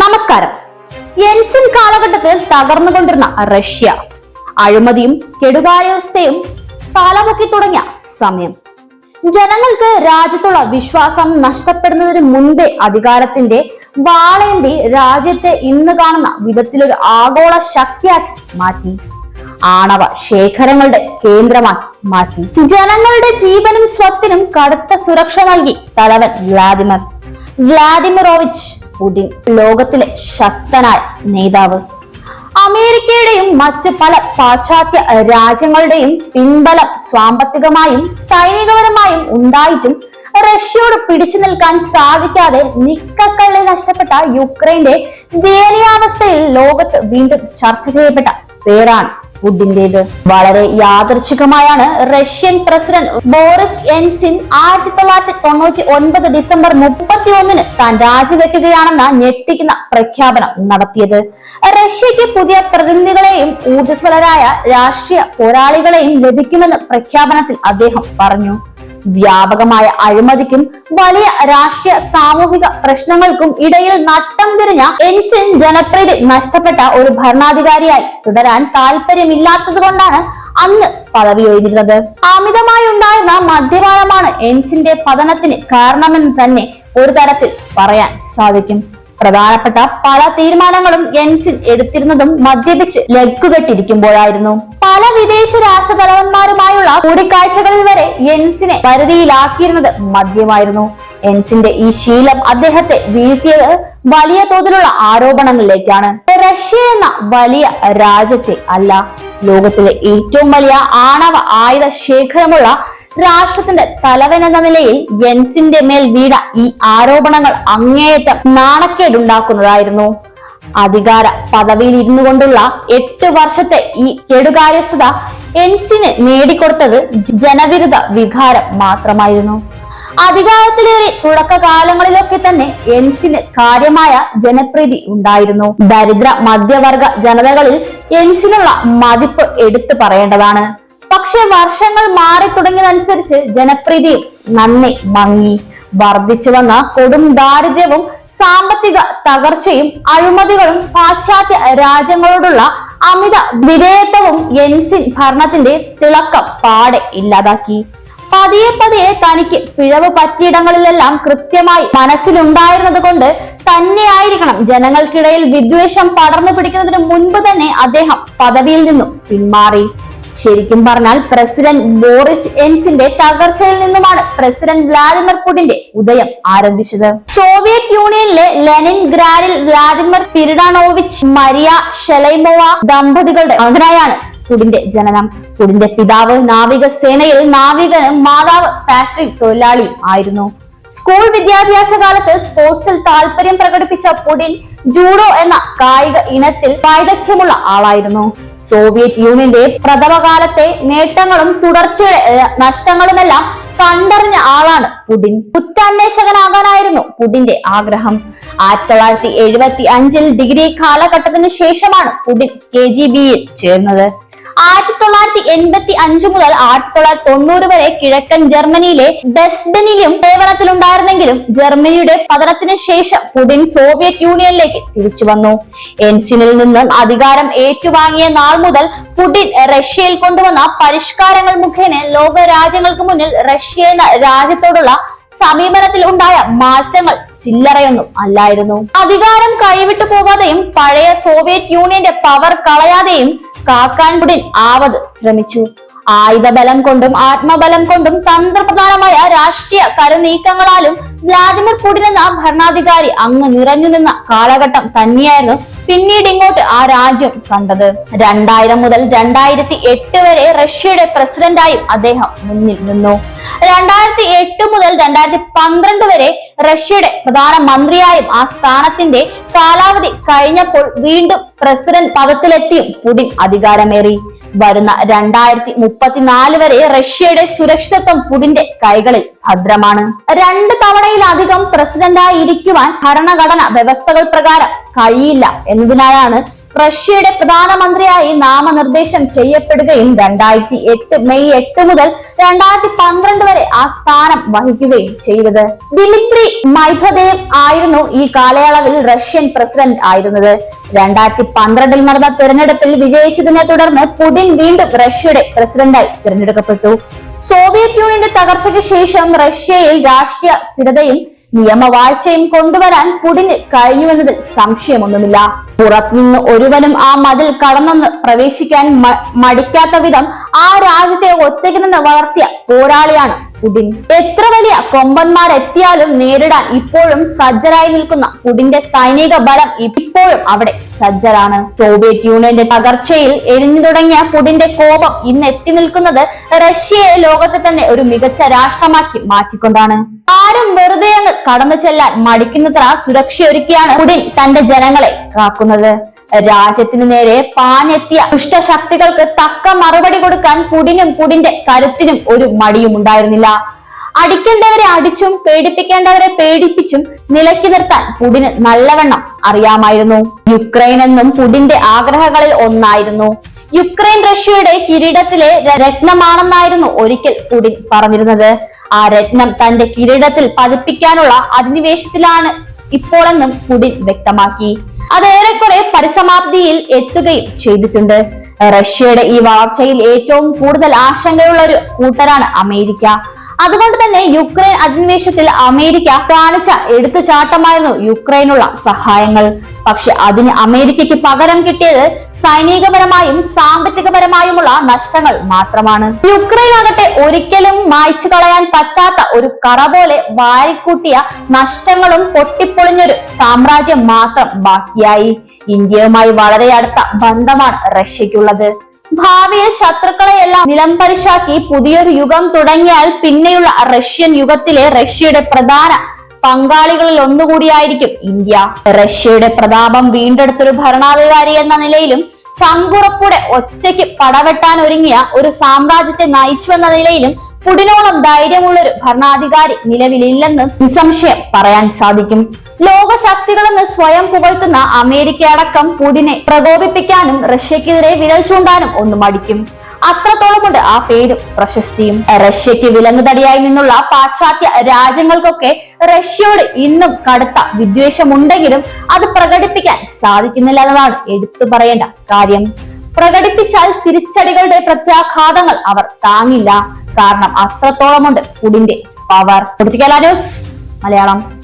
നമസ്കാരം. യെൻസിൻ കാലഘട്ടത്തിൽ തകർന്നുകൊണ്ടിരുന്ന റഷ്യ അഴിമതിയും കെടുകാര്യവസ്ഥയും തലമുക്കി തുടങ്ങിയ സമയം. ജനങ്ങൾക്ക് രാജ്യത്തുള്ള വിശ്വാസം നഷ്ടപ്പെടുന്നതിന് മുൻപേ അധികാരത്തിന്റെ വാളേന്തി രാജ്യത്തെ ഇന്ന് കാണുന്ന വിധത്തിലൊരു ആഗോള ശക്തിയാക്കി മാറ്റി. ആണവ ശേഖരങ്ങളുടെ കേന്ദ്രമാക്കി മാറ്റി. ജനങ്ങളുടെ ജീവനും സ്വത്തിനും കടുത്ത സുരക്ഷ നൽകി തലവൻ വ്ളാദിമർ. വ്ളാദിമിറോവിച്ച് പുടിൻ ലോകത്തിലെ ശക്തനായ നേതാവ്. അമേരിക്കയുടെയും മറ്റ് പല പാശ്ചാത്യ രാജ്യങ്ങളുടെയും പിൻബലം സാമ്പത്തികമായും സൈനികപരമായും ഉണ്ടായിട്ടും റഷ്യയോട് പിടിച്ചു നിൽക്കാൻ സാധിക്കാതെ നിക്കക്കള്ളി നഷ്ടപ്പെട്ട യുക്രൈന്റെ ദയനീയാവസ്ഥയിൽ ലോകത്ത് വീണ്ടും ചർച്ച ചെയ്യപ്പെട്ട പേരാണ് പുടിന്റേത് വളരെ യാദർച്ഛികമായാണ് റഷ്യൻ പ്രസിഡന്റ് ബോറിസ് എൻസിൻ ആയിരത്തി തൊള്ളായിരത്തി തൊണ്ണൂറ്റി ഒൻപത് ഡിസംബർ മുപ്പത്തി ഒന്നിന് താൻ രാജിവെക്കുകയാണെന്ന ഞെട്ടിക്കുന്ന പ്രഖ്യാപനം നടത്തിയത്. റഷ്യക്ക് പുതിയ പ്രതിനിധികളെയും ഊർജസ്വലരായ രാഷ്ട്രീയ പോരാളികളെയും ലഭിക്കുമെന്ന് പ്രഖ്യാപനത്തിൽ അദ്ദേഹം പറഞ്ഞു. വ്യാപകമായ അഴിമതിക്കും വലിയ രാഷ്ട്രീയ സാമൂഹിക പ്രശ്നങ്ങൾക്കും ഇടയിൽ നട്ടം തിരിഞ്ഞ എൻസിൻ ജനപ്രീതി നഷ്ടപ്പെട്ട ഒരു ഭരണാധികാരിയായി തുടരാൻ താല്പര്യമില്ലാത്തത് കൊണ്ടാണ് അന്ന് പദവി ഒഴിഞ്ഞിരുന്നത്. അമിതമായി ഉണ്ടായിരുന്ന മദ്യപാനമാണ് എൻസിന്റെ പതനത്തിന് കാരണമെന്ന് തന്നെ ഒരു തരത്തിൽ പറയാൻ സാധിക്കും. പ്രധാനപ്പെട്ട പല തീരുമാനങ്ങളും യെൻസിൻ എടുത്തിരുന്നതും മദ്യപിച്ച് ലക്കുകെട്ടിരിക്കുമ്പോഴായിരുന്നു പല വിദേശ രാഷ്ട്രതലവന്മാരുമായുള്ള കൂടിക്കാഴ്ചകളിൽ വരെ യെൻസിനെ പരിധിയിലാക്കിയിരുന്നത് മദ്യമായിരുന്നു. എൻസിന്റെ ഈ ശീലം അദ്ദേഹത്തെ വീഴ്ത്തിയത് വലിയ തോതിലുള്ള ആരോപണങ്ങളിലേക്കാണ്. റഷ്യ എന്ന വലിയ രാജ്യത്തെ അല്ല ലോകത്തിലെ ഏറ്റവും വലിയ ആണവ ആയുധ ശേഖരമുള്ള രാഷ്ട്രത്തിന്റെ തലവൻ എന്ന നിലയിൽ ജെൻസിന്റെ മേൽ വീണ ഈ ആരോപണങ്ങൾ അങ്ങേയറ്റം നാണക്കേടുണ്ടാക്കുന്നതായിരുന്നു. അധികാര പദവിയിൽ ഇരുന്നു കൊണ്ടുള്ള എട്ട് വർഷത്തെ ഈ കെടുകാര്യസ്ഥത എൻസിന് നേടിക്കൊടുത്തത് ജനവിരുദ്ധ വികാരം മാത്രമായിരുന്നു. അധികാരത്തിലേറി തുടക്കകാലങ്ങളിലൊക്കെ തന്നെ എൻസിന് കാര്യമായ ജനപ്രീതി ഉണ്ടായിരുന്നു. ദരിദ്ര മധ്യവർഗ ജനതകളിൽ എൻസിനുള്ള മതിപ്പ് എടുത്തു പറയേണ്ടതാണ്. പക്ഷെ വർഷങ്ങൾ മാറി തുടങ്ങിയതനുസരിച്ച് ജനപ്രീതിയും നന്ദി മങ്ങി വർദ്ധിച്ചു വന്ന കൊടും ദാരിദ്ര്യവും സാമ്പത്തിക തകർച്ചയും അഴിമതികളും പാശ്ചാത്യ രാജ്യങ്ങളോടുള്ള അമിത വിധേയത്വവും എൻസിൻ ഭരണത്തിന്റെ തിളക്കം പാടെ ഇല്ലാതാക്കി. പതിയെ പതിയെ തനിക്ക് പിഴവ് പറ്റിയിടങ്ങളിലെല്ലാം കൃത്യമായി മനസ്സിലുണ്ടായിരുന്നത് കൊണ്ട് തന്നെയായിരിക്കണം ജനങ്ങൾക്കിടയിൽ വിദ്വേഷം പടർന്നു പിടിക്കുന്നതിന് മുൻപ് തന്നെ അദ്ദേഹം പദവിയിൽ നിന്നും പിന്മാറി. ശരിക്കും പറഞ്ഞാൽ പ്രസിഡന്റ് ബോറിസ് എൻസിന്റെ തകർച്ചയിൽ നിന്നുമാണ് പ്രസിഡന്റ് വ്ളാദിമിർ പുടിന്റെ ഉദയം ആരംഭിച്ചത്. സോവിയറ്റ് യൂണിയനിലെ ലെനിൻ ഗ്രാഡിൽ വ്ളാദിമിർ പിരിഡാനോവിച്ച് മരിയ ഷെലൈമോവ ദമ്പതികളുടെ മകനായാണ് പുടിന്റെ ജനനം. പുടിന്റെ പിതാവ് നാവിക സേനയിൽ നാവികനും മാതാവ് ഫാക്ടറി തൊഴിലാളിയും ആയിരുന്നു. സ്കൂൾ വിദ്യാഭ്യാസ കാലത്ത് സ്പോർട്സിൽ താല്പര്യം പ്രകടിപ്പിച്ച പുടിൻ ജൂഡോ എന്ന കായിക ഇനത്തിൽ വൈദഗ്ധ്യമുള്ള ആളായിരുന്നു. സോവിയറ്റ് യൂണിയന്റെ പ്രഥമകാലത്തെ നേട്ടങ്ങളും തുടർച്ച നഷ്ടങ്ങളുമെല്ലാം കണ്ടറിഞ്ഞ ആളാണ് പുടിൻ. കുറ്റാന്വേഷകനാകാനായിരുന്നു പുടിന്റെ ആഗ്രഹം. ആയിരത്തി തൊള്ളായിരത്തി എഴുപത്തി അഞ്ചിൽ ഡിഗ്രി കാലഘട്ടത്തിന് ശേഷമാണ് പുടിൻ കെ ജി ബിയിൽ ചേർന്നത്. ആയിരത്തി തൊള്ളായിരത്തി എൺപത്തി അഞ്ച് മുതൽ ആയിരത്തി തൊള്ളായിരത്തി തൊണ്ണൂറ് വരെ കിഴക്കൻ ജർമ്മനിയിലെ ഡെസ്ബനിലും സേവനത്തിലുണ്ടായിരുന്നെങ്കിലും ജർമ്മനിയുടെ പതനത്തിന് ശേഷം പുടിൻ സോവിയറ്റ് യൂണിയനിലേക്ക് തിരിച്ചു വന്നു. എൻസിനിൽ നിന്ന് അധികാരം ഏറ്റുവാങ്ങിയ നാൾ മുതൽ പുടിൻ റഷ്യയിൽ കൊണ്ടുവന്ന പരിഷ്കാരങ്ങൾ മുഖേന ലോക രാജ്യങ്ങൾക്ക് മുന്നിൽ റഷ്യ എന്ന രാജ്യത്തോടുള്ള സമീപനത്തിൽ ഉണ്ടായ മാറ്റങ്ങൾ ചില്ലറയൊന്നും അല്ലായിരുന്നു. അധികാരം കൈവിട്ടു പോകാതെയും പഴയ സോവിയറ്റ് യൂണിയന്റെ പവർ കളയാതെയും കാക്കാൻപുടിൻ ആവത് ശ്രമിച്ചു. ആയുധബലം കൊണ്ടും ആത്മബലം കൊണ്ടും തന്ത്രപ്രധാനമായ രാഷ്ട്രീയ കരുനീക്കങ്ങളാലും വ്ലാദിമിർ പുടിൻ എന്ന ഭരണാധികാരി അങ്ങ് നിറഞ്ഞു നിന്ന കാലഘട്ടം തന്നെയായിരുന്നു പിന്നീട് ഇങ്ങോട്ട് ആ രാജ്യം കണ്ടത്. രണ്ടായിരം മുതൽ രണ്ടായിരത്തി എട്ട് വരെ റഷ്യയുടെ പ്രസിഡന്റായും അദ്ദേഹം മുന്നിൽ നിന്നു. രണ്ടായിരത്തി എട്ട് മുതൽ രണ്ടായിരത്തി പന്ത്രണ്ട് വരെ റഷ്യയുടെ പ്രധാനമന്ത്രിയായും ആ സ്ഥാനത്തിന്റെ കാലാവധി കഴിഞ്ഞപ്പോൾ വീണ്ടും പ്രസിഡന്റ് പദത്തിലെത്തിയും പുടിൻ അധികാരമേറി. വരുന്ന രണ്ടായിരത്തി മുപ്പത്തിനാല് വരെ റഷ്യയുടെ സുരക്ഷിതത്വം പുടിന്റെ കൈകളിൽ ഭദ്രമാണ്. രണ്ട് തവണയിലധികം പ്രസിഡന്റായി ഇരിക്കുവാൻ ഭരണഘടന വ്യവസ്ഥകൾ പ്രകാരം കഴിയില്ല എന്നതിനാലാണ് റഷ്യയുടെ പ്രധാനമന്ത്രിയായി നാമനിർദ്ദേശം ചെയ്യപ്പെടുകയും രണ്ടായിരത്തി എട്ട് മെയ് എട്ട് മുതൽ രണ്ടായിരത്തി പന്ത്രണ്ട് വരെ ആ സ്ഥാനം വഹിക്കുകയും ചെയ്തത്. ദിമിത്രി മൈഥദേവ് ആയിരുന്നു ഈ കാലയളവിൽ റഷ്യൻ പ്രസിഡന്റ് ആയിരുന്നത്. രണ്ടായിരത്തി പന്ത്രണ്ടിൽ നടന്ന തെരഞ്ഞെടുപ്പിൽ വിജയിച്ചതിനെ തുടർന്ന് പുടിൻ വീണ്ടും റഷ്യയുടെ പ്രസിഡന്റായി തിരഞ്ഞെടുക്കപ്പെട്ടു. സോവിയറ്റ് യൂണിയന്റെ തകർച്ചയ്ക്ക് ശേഷം റഷ്യയിൽ രാഷ്ട്രീയ സ്ഥിരതയും നിയമവാഴ്ചയും കൊണ്ടുവരാൻ പുടിന് കഴിഞ്ഞുവെന്നതിൽ സംശയമൊന്നുമില്ല. പുറത്തുനിന്ന് ഒരുവനും ആ മതിൽ കടന്നെന്ന് പ്രവേശിക്കാൻ മടിക്കാത്ത വിധം ആ രാജ്യത്തെ ഒറ്റയ്ക്ക് നിന്ന് വളർത്തിയ പോരാളിയാണ് പുടിൻ. എത്ര വലിയ കൊമ്പന്മാരെത്തിയാലും നേരിടാൻ ഇപ്പോഴും സജ്ജരായി നിൽക്കുന്ന പുടിന്റെ സൈനിക ബലം ഇപ്പോഴും അവിടെ സജ്ജരാണ്. സോവിയറ്റ് യൂണിയന്റെ തകർച്ചയിൽ എരിഞ്ഞു തുടങ്ങിയ പുടിന്റെ കോപം ഇന്ന് എത്തി നിൽക്കുന്നത് റഷ്യയെ ലോകത്തെ തന്നെ ഒരു മികച്ച രാഷ്ട്രമാക്കി മാറ്റിക്കൊണ്ടാണ്. ആരും വെറുതെ അങ്ങ് കടന്നു ചെല്ലാൻ മടിക്കുന്നത്ര സുരക്ഷയൊരുക്കിയാണ് പുടിൻ തന്റെ ജനങ്ങളെ കാക്കുന്നത്. രാജ്യത്തിന് നേരെ പാഞ്ഞെത്തിയ ദുഷ്ടശക്തികൾക്ക് തക്ക മറുപടി കൊടുക്കാൻ പുടിനും പുടിന്റെ കരുത്തിനും ഒരു മടിയും ഉണ്ടായിരുന്നില്ല. അടിക്കേണ്ടവരെ അടിച്ചും പേടിപ്പിക്കേണ്ടവരെ പേടിപ്പിച്ചും നിലക്കി നിർത്താൻ പുടിന് നല്ലവണ്ണം അറിയാമായിരുന്നു. യുക്രൈൻ എന്നും പുടിന്റെ ആഗ്രഹങ്ങളിൽ ഒന്നായിരുന്നു. യുക്രൈൻ റഷ്യയുടെ കിരീടത്തിലെ രത്നമാണെന്നായിരുന്നു ഒരിക്കൽ പുടിൻ പറഞ്ഞിരുന്നത്. ആ രത്നം തന്റെ കിരീടത്തിൽ പതിപ്പിക്കാനുള്ള അധിനിവേശത്തിലാണ് ഇപ്പോഴെന്നും പുടിൻ വ്യക്തമാക്കി. അത് ഏറെക്കുറെ പരിസമാപ്തിയിൽ എത്തുകയും ചെയ്തിട്ടുണ്ട്. റഷ്യയുടെ ഈ വളർച്ചയിൽ ഏറ്റവും കൂടുതൽ ആശങ്കയുള്ള ഒരു കൂട്ടരാണ് അമേരിക്ക. അതുകൊണ്ട് തന്നെ യുക്രൈൻ അധിനിവേശത്തിൽ അമേരിക്ക കാണിച്ച എടുത്തുചാട്ടമായിരുന്നു യുക്രൈനുള്ള സഹായങ്ങൾ. പക്ഷെ അതിന് അമേരിക്കയ്ക്ക് പകരം കിട്ടിയത് സൈനികപരമായും സാമ്പത്തികപരമായുമുള്ള നഷ്ടങ്ങൾ മാത്രമാണ്. യുക്രൈൻ ആകട്ടെ ഒരിക്കലും മായ്ച്ചു കളയാൻ പറ്റാത്ത ഒരു കറ പോലെ വാരിക്കൂട്ടിയ നഷ്ടങ്ങളും പൊട്ടിപ്പൊളിഞ്ഞൊരു സാമ്രാജ്യം മാത്രം ബാക്കിയായി. ഇന്ത്യയുമായി വളരെ അടുത്ത ബന്ധമാണ് റഷ്യക്കുള്ളത് ഭാവിയിൽ ശത്രുക്കളെയെല്ലാം നിലംപരിശാക്കി പുതിയൊരു യുഗം തുടങ്ങിയാൽ പിന്നെയുള്ള റഷ്യൻ യുഗത്തിലെ റഷ്യയുടെ പ്രധാന പങ്കാളികളിൽ ഒന്നുകൂടിയായിരിക്കും ഇന്ത്യ. റഷ്യയുടെ പ്രതാപം വീണ്ടെടുത്തൊരു ഭരണാധികാരി എന്ന നിലയിലും ചങ്കുറപ്പുടെ ഒറ്റയ്ക്ക് പടവെട്ടാൻ ഒരുങ്ങിയ ഒരു സാമ്രാജ്യത്തെ നയിച്ചു എന്ന നിലയിലും പുടിനോളം ധൈര്യമുള്ളൊരു ഭരണാധികാരി നിലവിലില്ലെന്ന് നിസംശയം പറയാൻ സാധിക്കും. ലോക ശക്തികളെന്ന് സ്വയം പുകഴ്ത്തുന്ന അമേരിക്ക അടക്കം പുടിനെ പ്രകോപിപ്പിക്കാനും റഷ്യക്കെതിരെ വിരൽ ചൂണ്ടാനും ഒന്ന് മടിക്കും. അത്രത്തോളമുണ്ട് ആ പേരും പ്രശസ്തിയും. റഷ്യക്ക് വിലങ്ങുതടിയായി നിന്നുള്ള പാശ്ചാത്യ രാജ്യങ്ങൾക്കൊക്കെ റഷ്യയോട് ഇന്നും കടുത്ത വിദ്വേഷമുണ്ടെങ്കിലും അത് പ്രകടിപ്പിക്കാൻ സാധിക്കുന്നില്ല എന്നതാണ് എടുത്തു പറയേണ്ട കാര്യം. പ്രകടിപ്പിച്ചാൽ തിരിച്ചടികളുടെ പ്രത്യാഘാതങ്ങൾ അവർ താങ്ങില്ല. കാരണം അത്രത്തോളമുണ്ട്. കുടിന്റെ പവർ ന്യൂസ് മലയാളം.